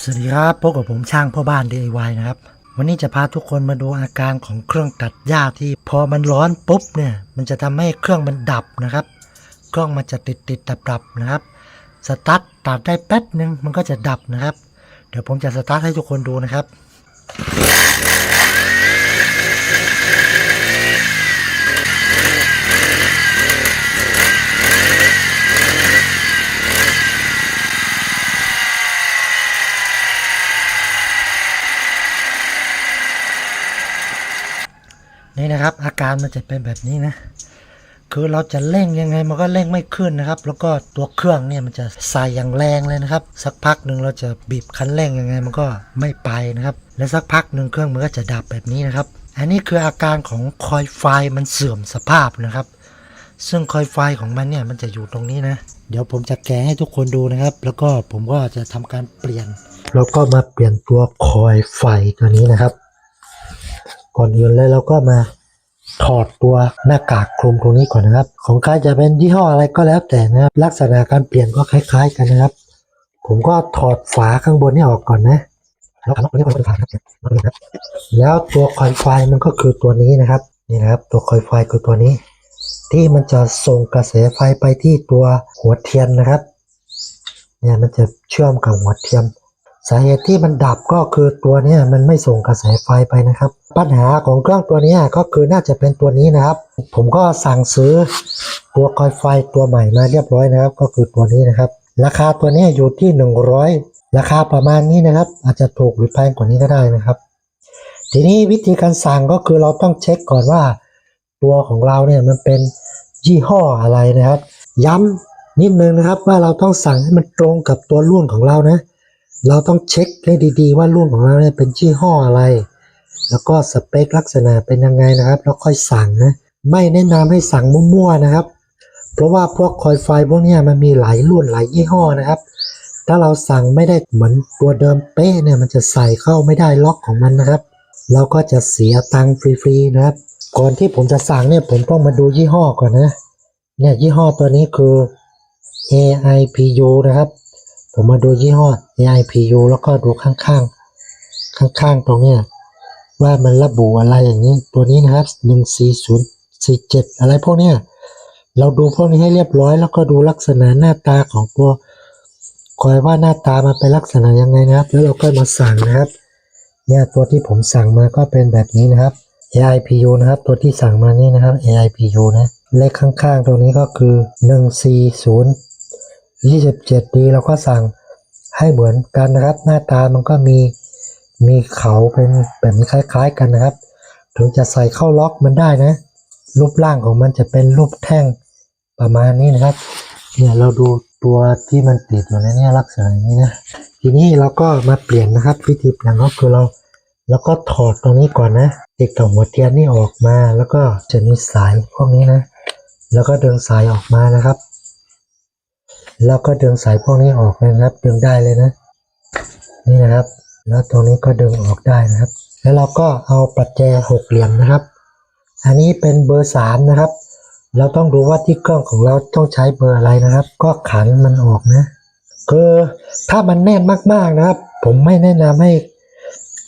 สวัสดีครับพบกับผมช่างพ่อบ้าน DIY นะครับ วันนี้จะพาทุกคนมาดูอาการของเครื่องตัดหญ้าที่พอมันร้อนปุ๊บเนี่ย มันจะทำให้เครื่องมันดับนะครับ เครื่องมันจะติดติดดับดับนะครับ สตาร์ทตัดได้แป๊บหนึ่งมันก็จะดับนะครับ เดี๋ยวผมจะสตาร์ทให้ทุกคนดูนะครับ นี่นะครับ อาการมันจะเป็นแบบนี้นะ คือเราจะเร่งยังไงมันก็เร่งไม่ขึ้นนะครับ แล้วก็ตัวเครื่องเนี่ยมันจะใส่อย่างแรงเลยนะครับ สักพักหนึ่งเราจะบีบคันเร่งยังไงมันก็ไม่ไปนะครับ และสักพักหนึ่งเครื่องมันก็จะดับแบบนี้นะครับ อันนี้คืออาการของคอยไฟมันเสื่อมสภาพนะครับ ซึ่งคอยไฟของมันเนี่ยมันจะอยู่ตรงนี้นะ เดี๋ยวผมจะแกะให้ทุกคนดูนะครับ แล้วก็ผมก็จะทำการเปลี่ยน แล้วก็มาเปลี่ยนตัวคอยไฟตัวนี้นะครับ ก่อนอื่นเลยเราก็มาถอดตัวหน้ากากคลุมตรงนี้ก่อนนะครับ ของใครจะเป็นยี่ห้ออะไรก็แล้วแต่นะครับ ลักษณะการเปลี่ยนก็คล้ายๆ กันนะครับ ผมก็ถอดฝาข้างบนนี่ออกก่อนนะแล้วอันนี้ก็เป็นฝาครับแล้วตัวคอยไฟมันก็คือตัวนี้นะครับนี่นะครับ ตัวคอยไฟคือตัวนี้ ที่มันจะส่งกระแสไฟไปที่ตัวหัวเทียนนะครับ เนี่ยมันจะเชื่อมกับหัวเทียน สาเหตุที่มันดับก็คือตัวนี้มันไม่ส่งกระแสไฟไปนะครับ ปัญหาของเครื่องตัวนี้ก็คือน่าจะเป็นตัวนี้นะครับ ผมก็สั่งซื้อตัวคอยไฟตัวใหม่มาเรียบร้อยนะครับ ก็คือตัวนี้นะครับ ราคาตัวนี้อยู่ที่ 100 ราคาประมาณนี้นะครับ อาจจะถูกหรือแพงกว่านี้ก็ได้นะครับ ทีนี้วิธีการสั่งก็คือเราต้องเช็คก่อนว่า ตัวของเราเนี่ยมันเป็นยี่ห้ออะไรนะครับ ย้ำนิดนึงนะครับว่าเราต้องสั่งให้มันตรงกับตัวรุ่นของเรานะ เราต้องเช็คให้ดีๆ ว่ารุ่นของเราเนี่ยเป็นยี่ห้ออะไร แล้วก็สเปคลักษณะเป็นยังไงนะครับ แล้วค่อยสั่งนะ ไม่แนะนำให้สั่งมั่วๆนะครับ เพราะว่าพวกคอยไฟพวกนี้มันมีหลายรุ่นหลายยี่ห้อนะครับ ถ้าเราสั่งไม่ได้เหมือนตัวเดิมเป๊ะเนี่ยมันจะใส่เข้าไม่ได้ล็อกของมันนะครับ เราก็จะเสียตังค์ฟรีๆนะครับ ก่อนที่ผมจะสั่งเนี่ยผมต้องมาดูยี่ห้อก่อนนะ เนี่ยยี่ห้อตัวนี้คือ AIPU นะครับ ผมมาดูยี่ห้อ AIPU แล้วก็ดูข้างๆ ข้างๆ ตรงเนี้ยว่ามันระบุอะไรอย่างนี้ ตัวนี้นะครับ14047อะไรพวกเนี้ยเราดูพวกนี้ให้เรียบร้อย แล้วก็ดูลักษณะหน้าตาของตัวคอยว่าหน้าตามันเป็นลักษณะยังไงนะครับ แล้วเราก็มาสั่งนะครับ เนี่ยตัวที่ผมสั่งมาก็เป็นแบบนี้นะครับ AIPU นะครับ ตัวที่สั่งมานี่นะครับ AIPU นะ เลขข้างๆ ตรงนี้ก็คือ 140 27 ดีเราก็สั่งให้เหมือนกันนะครับ หน้าตามันก็มีมีเขาเป็นแบบคล้ายๆกันนะครับ ถึงจะใส่เข้าล็อกมันได้นะ รูปร่างของมันจะเป็นรูปแท่งประมาณนี้นะครับ เนี่ยเราดูตัวที่มันติดอยู่ในนี่ลักษณะอย่างนี้นะ ทีนี้เราก็มาเปลี่ยนนะครับวิธีเปลี่ยนก็คือเราแล้วก็ถอดตรงนี้ก่อนนะติดกับหัวเทียนนี่ออกมา แล้วก็จะมีสายพวกนี้นะ แล้วก็ดึงสายออกมานะครับ แล้วก็ดึงสายพวกนี้ออกนะครับ ดึงได้เลยนะ นี่นะครับ แล้วตรงนี้ก็ดึงออกได้นะครับ แล้วเราก็เอาปัจแจหกเหลี่ยมนะครับ อันนี้เป็นเบอร์สามนะครับ เราต้องดูว่าที่เครื่องของเราต้องใช้เบอร์อะไรนะครับ ก็ขันมันออกนะ คือถ้ามันแน่นมากๆนะครับ ผมไม่แนะนำให้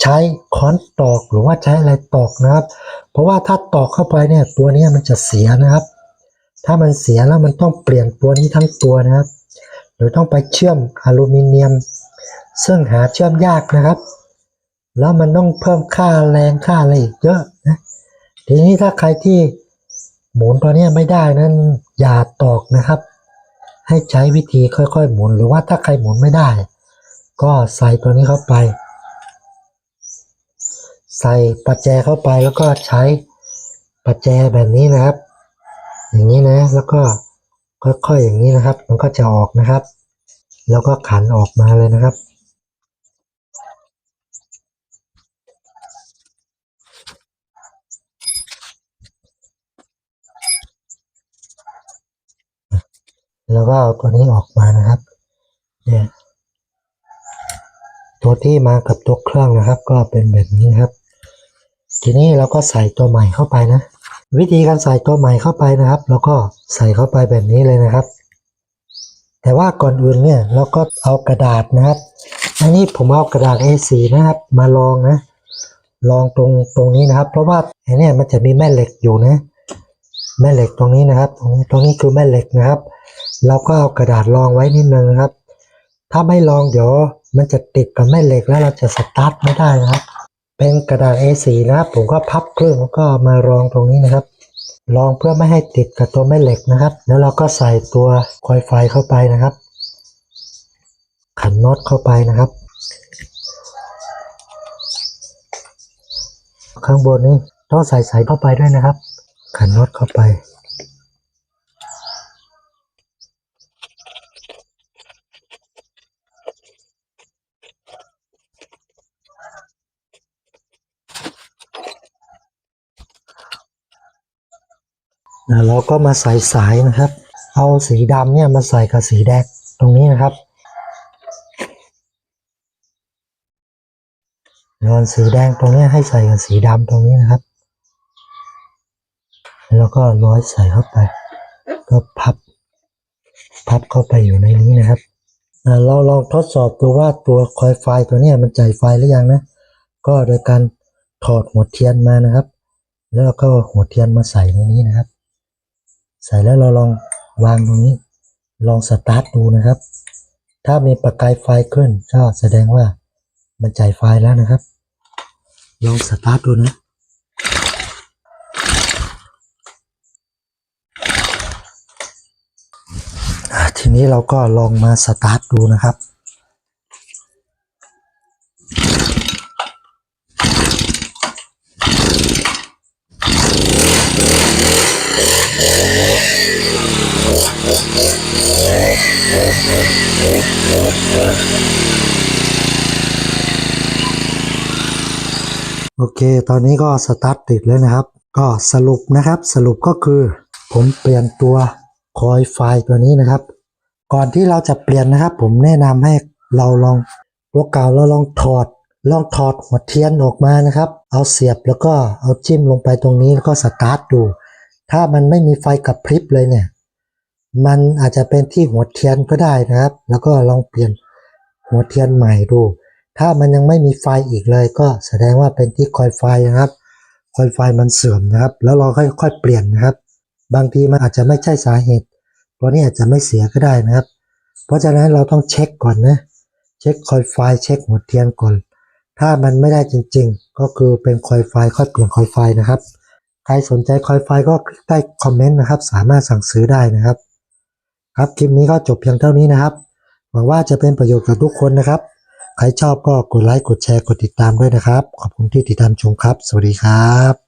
ใช้ค้อนตอกหรือว่าใช้อะไรตอกนะครับ เพราะว่าถ้าตอกเข้าไปเนี่ยตัวนี้มันจะเสียนะครับ ถ้ามันเสียแล้วมันต้องเปลี่ยนตัวนี้ทั้งตัวนะครับ หรือต้องไปเชื่อมอลูมิเนียม ซึ่งหาเชื่อมยากนะครับ แล้วมันต้องเพิ่มค่าแรงค่าอะไรอีกเยอะนะทีนี้ถ้าใครที่หมุนตัวนี้ไม่ได้นั้นอย่าตอกนะครับ ให้ใช้วิธีค่อยๆ หมุนหรือว่าถ้าใครหมุนไม่ได้ ก็ใส่ตัวนี้เข้าไป ใส่ปัจแจเข้าไปแล้วก็ใช้ปัจแจแบบนี้นะครับ อย่างนี้นะแล้วก็ ค่อยๆอย่างนี้นะครับ มันก็จะออกนะครับ แล้วก็ขันออกมาเลยนะครับ แล้วก็เอาตัวนี้ออกมานะครับเนี่ยตัวที่มากับตัวเครื่องนะครับ ก็เป็นแบบนี้นะครับ ทีนี้เราก็ใส่ตัวใหม่เข้าไปนะ วิธีการใส่ตัวใหม่เข้าไปนะครับ แล้วก็ใส่เข้าไปแบบนี้เลยนะครับ แต่ว่าก่อนอื่นเนี่ยเราก็เอากระดาษนะครับอันนี้ผมเอากระดาษ A4 นะครับ มาลองนะ ลองตรงตรงนี้นะครับ เพราะว่าไอ้เนี่ยมันจะมีแม่เหล็กอยู่นะ แม่เหล็กตรงนี้นะครับ ตรงนี้ตรงนี้คือแม่เหล็กนะครับเราก็เอากระดาษรองไว้นิดนึงนะครับ ถ้าไม่ลองเดี๋ยวมันจะติดกับแม่เหล็กแล้วเราจะสตาร์ทไม่ได้นะครับ เป็นกระดาษ A4 นะครับผมก็พับครึ่งแล้วก็มารองตรงนี้นะครับ รองเพื่อไม่ให้ติดกับตัวแม่เหล็กนะครับ แล้วเราก็ใส่ตัวคอยไฟเข้าไปนะครับ ขันน็อตเข้าไปนะครับ ข้างบนนี้ต้องใส่สายเข้าไปด้วยนะครับ ขันน็อตเข้าไป นะเราก็มาใส่สายนะครับ เอาสีดำเนี่ยมาใส่กับสีแดงตรงนี้นะครับนอนสีแดงตรงนี้ให้ใส่กับสีดำตรงนี้นะครับ แล้วก็ร้อยใส่เข้าไป ก็พับ พับเข้าไปอยู่ในนี้นะครับเราลองทดสอบดูว่าตัวคอยไฟตัวนี้มันจ่ายไฟหรือยังนะ ก็โดยการถอดหัวเทียนมานะครับ แล้วเราก็หัวเทียนมาใส่ในนี้นะครับ ใส่แล้วเราลองวางตรงนี้ ลองสตาร์ทดูนะครับ ถ้ามีประกายไฟขึ้นก็แสดงว่ามันจ่ายไฟแล้วนะครับ ลองสตาร์ทดูนะทีนี้เราก็ลองมาสตาร์ทดูนะครับ โอเค ตอนนี้ก็สตาร์ทติดแล้วนะครับ ก็สรุปนะครับ สรุปก็คือ ผมเปลี่ยนตัวคอยไฟตัวนี้นะครับ ก่อนที่เราจะเปลี่ยนนะครับ ผมแนะนำให้เราลองตัวเก่าเราลองถอด ลองถอดหัวเทียนออกมานะครับ เอาเสียบแล้วก็เอาจิ้มลงไปตรงนี้แล้วก็สตาร์ทดู ถ้ามันไม่มีไฟกระพริบเลยเนี่ย มันอาจจะเป็นที่หัวเทียนก็ได้นะครับ แล้วก็ลองเปลี่ยนหัวเทียนใหม่ดู ถ้ามันยังไม่มีไฟอีกเลย ก็แสดงว่าเป็นที่คอยไฟนะครับ คอยไฟมันเสื่อมนะครับ แล้วเราค่อยๆเปลี่ยนนะครับ บางทีมันอาจจะไม่ใช่สาเหตุ ตัวนี้อาจจะไม่เสียก็ได้นะครับ เพราะฉะนั้นเราต้องเช็คก่อนนะ เช็คคอยไฟเช็คหัวเทียนก่อน ถ้ามันไม่ได้จริง ๆ ก็คือเป็นคอยไฟค่อยเปลี่ยนคอยไฟนะครับ ใครสนใจคอยไฟก็คลิกใต้คอมเมนต์นะครับ สามารถสั่งซื้อได้นะครับ ครับคลิปนี้ก็จบเพียงเท่านี้นะครับ หวังว่าจะเป็นประโยชน์กับทุกคนนะครับ ใครชอบก็กดไลค์กดแชร์กดติดตามด้วยนะครับ ขอบคุณที่ติดตามชมครับ สวัสดีครับ